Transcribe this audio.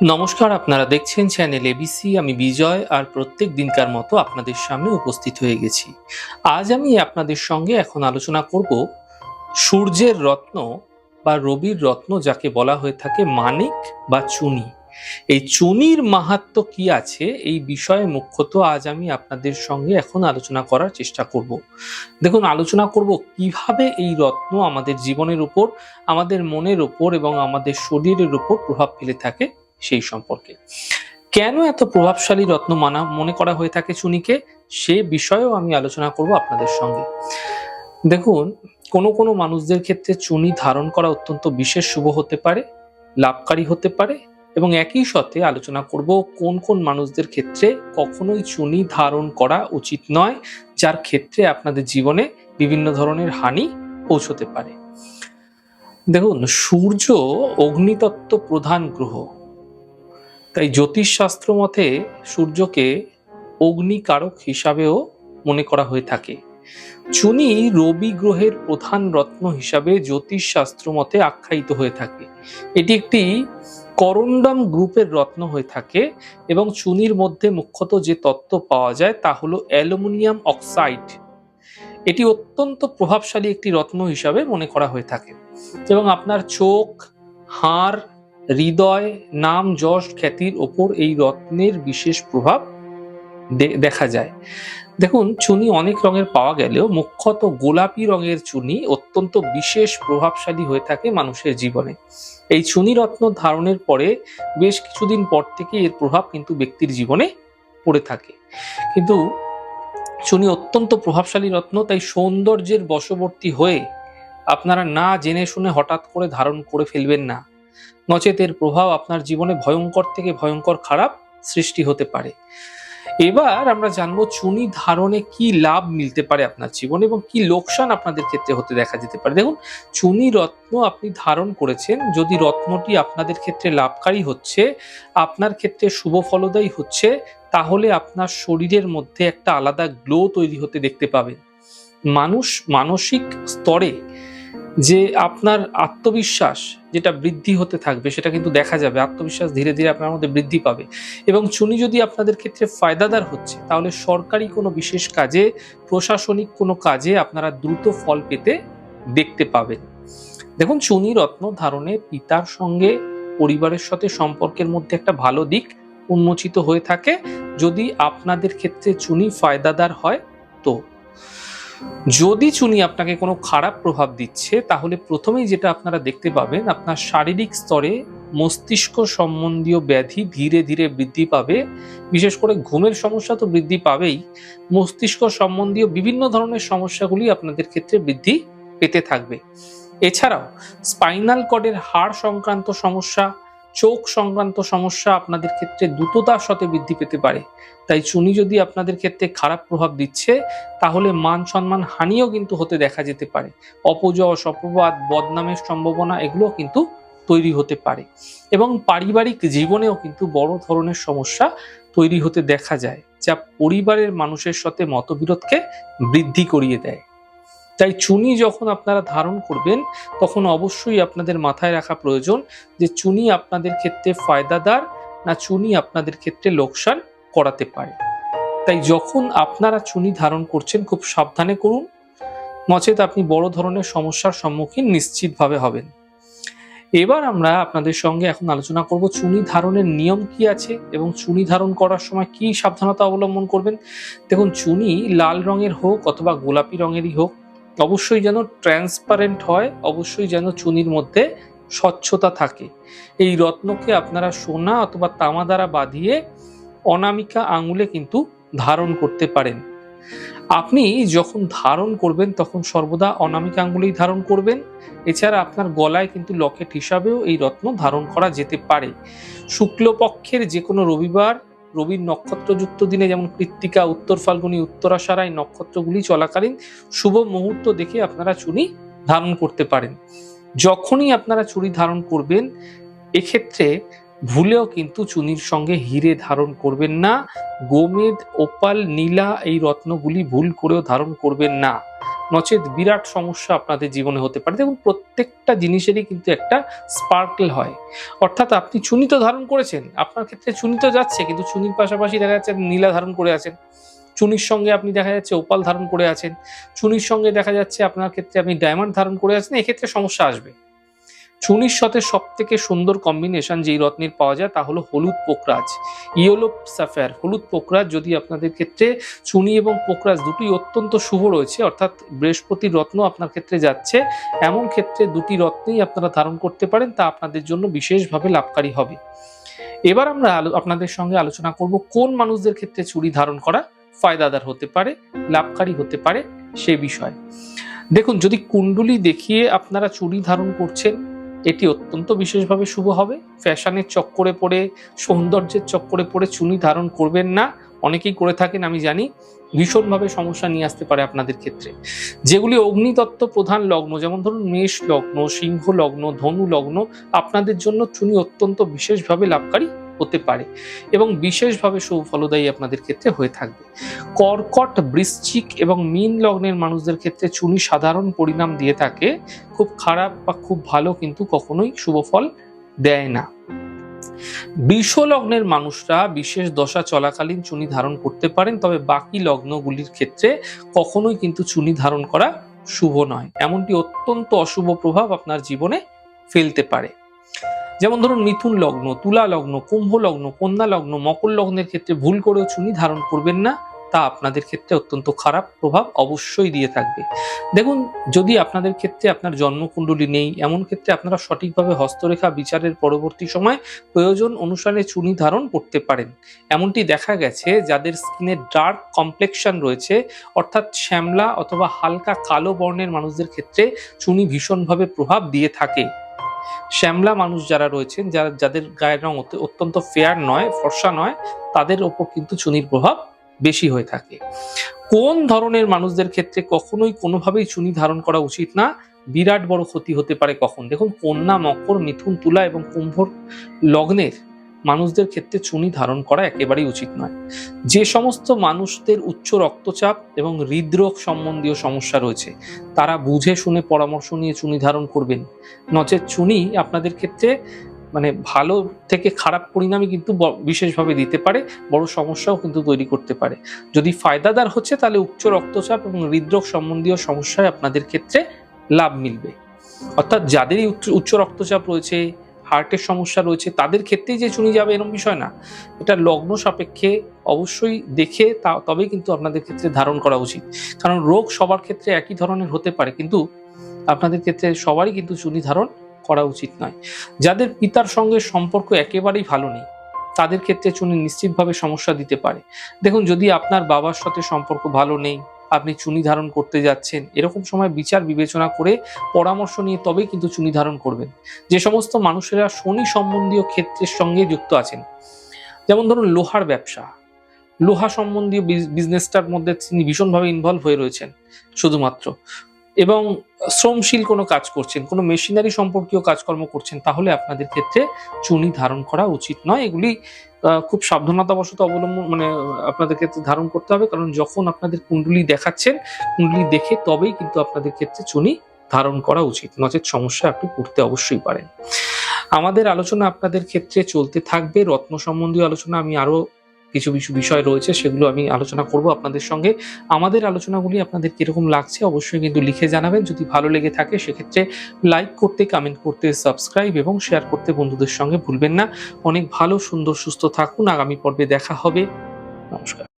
নমস্কার, আপনারা দেখছেন চ্যানেল এবিসি আমি বিজয় আর প্রত্যেক দিনকার মতো আপনাদের সামনে উপস্থিত হয়ে গেছি। আজ আমি আপনাদের সঙ্গে এখন আলোচনা করব সূর্যের রত্ন বা রবির রত্ন যাকে বলা হয়ে থাকে মানিক বা চুনি। এই চুনির মাহাত্ম কি আছে? এই বিষয়ে মুখ্যত আজ আমি আপনাদের সঙ্গে এখন আলোচনা করার চেষ্টা করব। দেখুন, আলোচনা করব কীভাবে এই রত্ন আমাদের জীবনের উপর, আমাদের মনের উপর এবং আমাদের শরীরের উপর প্রভাব ফেলে থাকে সেই সম্পর্কে। কেন এত প্রভাবশালী রত্ন মানা মনে করা হয়ে থাকে চুনিকে? সে বিষয়েও আমি আলোচনা করব আপনাদের সঙ্গে। দেখুন, কোনো কোনো মানুষদের ক্ষেত্রে চুনি ধারণ করা অত্যন্ত বিশেষ শুভ হতে পারে, লাভকারী হতে পারে এবং একই সাথে আলোচনা করব কোন কোন মানুষদের ক্ষেত্রে কখনোই চুনি ধারণ করা উচিত নয়, যার ক্ষেত্রে আপনাদের জীবনে বিভিন্ন ধরনের হানি পৌঁছতে পারে। দেখুন, সূর্য অগ্নিতত্ত্ব প্রধান গ্রহ। তাই জ্যোতিষশাস্ত্র মতে সূর্যকে অগ্নিকারক হিসাবেও মনে করা হয়ে থাকে। চুনি রবি গ্রহের প্রধান রত্ন হিসাবে জ্যোতিষশাস্ত্র মতে আখ্যায়িত হয়ে থাকে। এটি একটি করন্ডম গ্রুপের রত্ন হয়ে থাকে এবং চুনির মধ্যে মুখ্যত যে তত্ত্ব পাওয়া যায় তা হলো অ্যালুমিনিয়াম অক্সাইড। এটি অত্যন্ত প্রভাবশালী একটি রত্ন হিসাবে মনে করা হয়ে থাকে। এবং আপনার চোখ, হাড় হৃদয়, নাম, যশ, খ্যাতির ওপর এই রত্নের বিশেষ প্রভাব দেখা যায়। দেখুন, চুনি অনেক রঙের পাওয়া গেলেও মুখ্যত গোলাপি রঙের চুনি অত্যন্ত বিশেষ প্রভাবশালী হয়ে থাকে মানুষের জীবনে। এই চুনি রত্ন ধারণের পরে বেশ কিছুদিন পর থেকে এর প্রভাব কিন্তু ব্যক্তির জীবনে পড়ে থাকে। কিন্তু চুনি অত্যন্ত প্রভাবশালী রত্ন, তাই সৌন্দর্যের বশবর্তী হয়ে আপনারা না জেনে শুনে হঠাৎ করে ধারণ করে ফেলবেন না। নচেত এর প্রভাব আপনার জীবনে ভয়ঙ্কর থেকে ভয়ঙ্কর খারাপ সৃষ্টি হতে পারে। এবার আমরা জানব চুনি ধারণে কি লাভ মিলতে পারে আপনার জীবনে এবং কি লোকসান আপনাদের ক্ষেত্রে হতে দেখা যেতে পারে। দেখুন, চুনি রত্ন আপনি ধারণ করেছেন, যদি রত্নটি আপনাদের ক্ষেত্রে লাভকারী হচ্ছে, আপনার ক্ষেত্রে শুভ ফলদায়ী হচ্ছে, তাহলে আপনার শরীরের মধ্যে একটা আলাদা গ্লো তৈরি হতে দেখতে পাবেন। মানুষ মানসিক স্তরে যে আপনার আত্মবিশ্বাস যেটা বৃদ্ধি হতে থাকবে, সেটা কিন্তু দেখা যাবে। আত্মবিশ্বাস ধীরে ধীরে আপনার মধ্যে বৃদ্ধি পাবে। এবং চুনি যদি আপনাদের ক্ষেত্রে ফায়দাদার হচ্ছে, তাহলে সরকারি কোনো বিশেষ কাজে, প্রশাসনিক কোনো কাজে আপনারা দ্রুত ফল পেতে দেখতে পাবেন। দেখুন, চুনি রত্ন ধারণে পিতার সঙ্গে পরিবারের সাথে সম্পর্কের মধ্যে একটা ভালো দিক উন্মোচিত হয়ে থাকে। যদি আপনাদের ক্ষেত্রে চুনি ফায়দাদার হয়, তো যদি চুনি আপনাকে কোনো খারাপ প্রভাব দিচ্ছে, তাহলে প্রথমেই যেটা আপনারা দেখতে পাবেন, আপনার শারীরিক স্তরে মস্তিষ্ক সম্বন্ধীয় ব্যাধি ধীরে ধীরে বৃদ্ধি পাবে। বিশেষ করে ঘুমের সমস্যা তো বৃদ্ধি পাবেই। মস্তিষ্ক সম্বন্ধীয় বিভিন্ন ধরনের সমস্যাগুলি আপনাদের ক্ষেত্রে বৃদ্ধি পেতে থাকবে। এছাড়াও, স্পাইনাল কর্ডের হাড় সংক্রান্ত সমস্যা চোখ সংক্রান্ত সমস্যা আপনাদের ক্ষেত্রে দ্রুততার সাথে বৃদ্ধি পেতে পারে। তাই চুনি যদি আপনাদের ক্ষেত্রে খারাপ প্রভাব দিচ্ছে, তাহলে মান সম্মান হানিও কিন্তু হতে দেখা যেতে পারে। অপযশ, অপবাদ, বদনামের সম্ভাবনা এগুলো কিন্তু তৈরি হতে পারে। এবং পারিবারিক জীবনেও কিন্তু বড় ধরনের সমস্যা তৈরি হতে দেখা যায়, যা পরিবারের মানুষের সাথে মতবিরোধকে বৃদ্ধি করিয়ে দেয়। তাই চুনি যখন আপনারা ধারণ করবেন, তখন অবশ্যই আপনাদের মাথায় রাখা প্রয়োজন যে চুনি আপনাদের ক্ষেত্রে ফায়দাদার না চুনি আপনাদের ক্ষেত্রে লোকসান করাতে পারে। তাই যখন আপনারা চুনি ধারণ করছেন, খুব সাবধানে করুন। নচেত আপনি বড় ধরনের সমস্যার সম্মুখীন নিশ্চিতভাবে হবেন। এবার আমরা আপনাদের সঙ্গে এখন আলোচনা করব চুনি ধারণের নিয়ম কি আছে এবং চুনি ধারণ করার সময় কি সাবধানতা অবলম্বন করবেন। দেখুন, চুনি লাল রঙের হোক অথবা গোলাপি রঙেরই হোক অবশ্যই যেন ট্রান্সপারেন্ট হয়, অবশ্যই যেন চুনির মধ্যে স্বচ্ছতা থাকে। এই রত্নকে আপনারা সোনা অথবা তামা দ্বারা বাঁধিয়ে অনামিকা আঙুলে কিন্তু ধারণ করতে পারেন। আপনি যখন ধারণ করবেন, তখন সর্বদা অনামিকা আঙ্গুলেই ধারণ করবেন। এছাড়া আপনার গলায় কিন্তু লকেট হিসাবেও এই রত্ন ধারণ করা যেতে পারে। শুক্লপক্ষের যে কোনো রবিবার রবির নক্ষত্রযুক্ত দিনে যেমন কৃত্তিকা, উত্তর ফাল্গুনি উত্তরাশারা এই নক্ষত্রগুলি চলাকালীন শুভ মুহূর্ত দেখে আপনারা চুনি ধারণ করতে পারেন। যখনই আপনারা চুড়ি ধারণ করবেন, এক্ষেত্রে ভুলেও কিন্তু চুনির সঙ্গে হিরে ধারণ করবেন না, গোমেদ, ওপাল, নীলা এই রত্নগুলি ভুল করেও ধারণ করবেন না। নচেত বিরাট সমস্যা আপনাদের জীবনে হতে পারে। দেখুন, প্রত্যেকটা জিনিসেরই কিন্তু একটা স্পার্কল হয়। অর্থাৎ আপনি চুনি তো ধারণ করেছেন, আপনার ক্ষেত্রে চুনি তো যাচ্ছে, কিন্তু চুনির পাশাপাশি দেখা যাচ্ছে নীলা ধারণ করে আছেন। চুনির সঙ্গে আপনি দেখা যাচ্ছে ওপাল ধারণ করে আছেন। চুনির সঙ্গে দেখা যাচ্ছে আপনার ক্ষেত্রে আপনি ডায়মন্ড ধারণ করে আছেন, এক্ষেত্রে সমস্যা আসবে। চুনির সাথে সব থেকে সুন্দর কম্বিনেশন যেই রত্নের পাওয়া যায় তা হলো হলুদ পোকরাজ। ইয়েলো সাফায়ার হলুদ পোকরাজ যদি আপনাদের ক্ষেত্রে চুনি এবং পোকরাজ দুটোই অত্যন্ত শুভ রয়েছে, অর্থাৎ বৃহস্পতির রত্ন আপনার ক্ষেত্রে যাচ্ছে, এমন ক্ষেত্রে দুটি রত্নেই আপনারা ধারণ করতে পারেন তা আপনাদের জন্য বিশেষভাবে লাভকারী হবে। এবার আমরা আপনাদের সঙ্গে আলোচনা করব কোন মানুষদের ক্ষেত্রে চুরি ধারণ করা ফায়দাদার হতে পারে, লাভকারী হতে পারে সে বিষয়। দেখুন, যদি কুণ্ডলি দেখিয়ে আপনারা চুরি ধারণ করছেন এটি অত্যন্ত বিশেষভাবে শুভ হবে। ফ্যাশনের চক্করে পড়ে, সৌন্দর্যের চক্করে পড়ে চুনি ধারণ করবেন না। অনেকেই করে থাকেন, আমি জানি। ভীষণভাবে সমস্যা নিয়ে আসতে পারে আপনাদের ক্ষেত্রে। যেগুলি অগ্নিতত্ত্ব প্রধান লগ্ন, যেমন ধরুন মেষ লগ্ন, সিংহ লগ্ন, ধনু লগ্ন, আপনাদের জন্য চুনি অত্যন্ত বিশেষভাবে লাভকারী। হতে পারে এবং বিশেষভাবে সুফলদায়ী আপনাদের ক্ষেত্রে হয়ে থাকবে। কর্কট, বৃশ্চিক এবং মীন লগ্নের মানুষদের ক্ষেত্রে চুনি সাধারণ পরিণাম দিয়ে থাকে। খুব খারাপ বা খুব ভালো কিন্তু কখনোই শুভ ফল দেয় না। বৃষ লগ্নের মানুষরা বিশেষ দশা চলাকালীন চুনি ধারণ করতে পারেন, তবে বাকি লগ্নগুলির ক্ষেত্রে কখনোই কিন্তু চুনি ধারণ করা শুভ নয়। এমনটি অত্যন্ত অশুভ প্রভাব আপনার জীবনে ফেলতে পারে। যেমন ধরুন মিথুন লগ্ন, তুলা লগ্ন, কুম্ভ লগ্ন, কন্যা লগ্ন, মকর লগ্নের ক্ষেত্রে ভুল করেও চুনি ধারণ করবেন না। তা আপনাদের ক্ষেত্রে অত্যন্ত খারাপ প্রভাব অবশ্যই দিয়ে থাকবে। দেখুন, যদি আপনাদের ক্ষেত্রে আপনার জন্মকুণ্ডলী নেই, এমন ক্ষেত্রে আপনারা সঠিকভাবে হস্তরেখা বিচারের পরবর্তী সময় প্রয়োজন অনুসারে চুনি ধারণ করতে পারেন। এমনটি দেখা গেছে যাদের স্কিনে ডার্ক কমপ্লেকশন রয়েছে, অর্থাৎ শ্যামলা অথবা হালকা কালো বর্ণের মানুষদের ক্ষেত্রে চুনি ভীষণভাবে প্রভাব দিয়ে থাকে। শ্যামলা মানুষ যারা রয়েছেন, যারা, যাদের গায়ের রং অত- অত্যন্ত ফেয়ার নয়, ফর্সা নয়, তাদের ওপর কিন্তু চুনির প্রভাব বেশি হয়ে থাকে। কোন ধরনের মানুষদের ক্ষেত্রে কখনোই কোনোভাবেই চুনি ধারণ করা উচিত না, বিরাট বড় ক্ষতি হতে পারে কখন? দেখুন, কন্যা, মকর, মিথুন, তুলা এবং কুম্ভর লগ্নের মানুষদের ক্ষেত্রে চুনি ধারণ করা একেবারেই উচিত নয়। যে সমস্ত মানুষদের উচ্চ রক্তচাপ এবং হৃদরোগ সম্বন্ধীয় সমস্যা রয়েছে, তারা বুঝে শুনে পরামর্শ নিয়ে চুনি ধারণ করবেন। নচেত চুনি আপনাদের ক্ষেত্রে মানে ভালো থেকে খারাপ পরিণামই কিন্তু বিশেষভাবে দিতে পারে, বড় সমস্যাও কিন্তু তৈরি করতে পারে। যদি ফায়দাদার হচ্ছে, তাহলে উচ্চ রক্তচাপ এবং হৃদরোগ সম্বন্ধীয় সমস্যায় আপনাদের ক্ষেত্রে লাভ মিলবে। অর্থাৎ যাদেরই উচ্চ রক্তচাপ রয়েছে হার্টের সমস্যা রয়েছে, তাদের ক্ষেত্রেই যে চুনি যাবে এরকম বিষয় না। এটা লগ্ন সাপেক্ষে অবশ্যই দেখে তা, তবেই কিন্তু আপনাদের ক্ষেত্রে ধারণ করা উচিত। কারণ রোগ সবার ক্ষেত্রে একই ধরনের হতে পারে, কিন্তু আপনাদের ক্ষেত্রে সবারই কিন্তু চুনি ধারণ করা উচিত নয়। যাদের পিতার সঙ্গে সম্পর্ক একেবারেই ভালো নেই, তাদের ক্ষেত্রে চুনি নিশ্চিতভাবে সমস্যা দিতে পারে। দেখুন, যদি আপনার বাবার সাথে সম্পর্ক ভালো নেই আপনি চুনি ধারণ করতে যাচ্ছেন, এরকম সময় বিচার বিবেচনা করে পরামর্শ নিয়ে তবেই কিন্তু চুনি ধারণ করবেন। যে সমস্ত মানুষেরা শনি সম্বন্ধীয় ক্ষেত্রের সঙ্গে যুক্ত আছেন, যেমন ধরুন লোহার ব্যবসা। লোহা সম্বন্ধীয় বিজনেসটার মধ্যে তিনি ভীষণভাবে ইনভলভ হয়ে রয়েছেন, শুধুমাত্র। এবং শ্রমশীল কোনো কাজ করছেন, কোনো মেশিনারি সম্পর্কীয় কাজকর্ম করছেন, তাহলে আপনাদের ক্ষেত্রে চুনি ধারণ করা উচিত নয়। এগুলি খুব সাবধানতাবশত অবলম্বন মানে আপনাদের ক্ষেত্রে ধারণ করতে হবে, কারণ যখন আপনাদের কুণ্ডলি দেখাচ্ছেন, কুণ্ডলি দেখে তবেই কিন্তু আপনাদের ক্ষেত্রে চুনি ধারণ করা উচিত, নচেত সমস্যা আপনি পড়তে অবশ্যই পারেন। আমাদের আলোচনা আপনাদের ক্ষেত্রে চলতে থাকবে, রত্ন সম্বন্ধীয় আলোচনা আমি আরও কিছু কিছু বিষয় রয়েছে সেগুলো আমি আলোচনা করব আপনাদের সঙ্গে। আমাদের আলোচনাগুলি আপনাদের কীরকম লাগছে অবশ্যই কিন্তু লিখে জানাবেন। যদি ভালো লেগে থাকে সেক্ষেত্রে লাইক করতে কমেন্ট করতে সাবস্ক্রাইব এবং শেয়ার করতে বন্ধুদের সঙ্গে ভুলবেন না। অনেক ভালো, সুন্দর, সুস্থ থাকুন। আগামী পর্বে দেখা হবে। নমস্কার।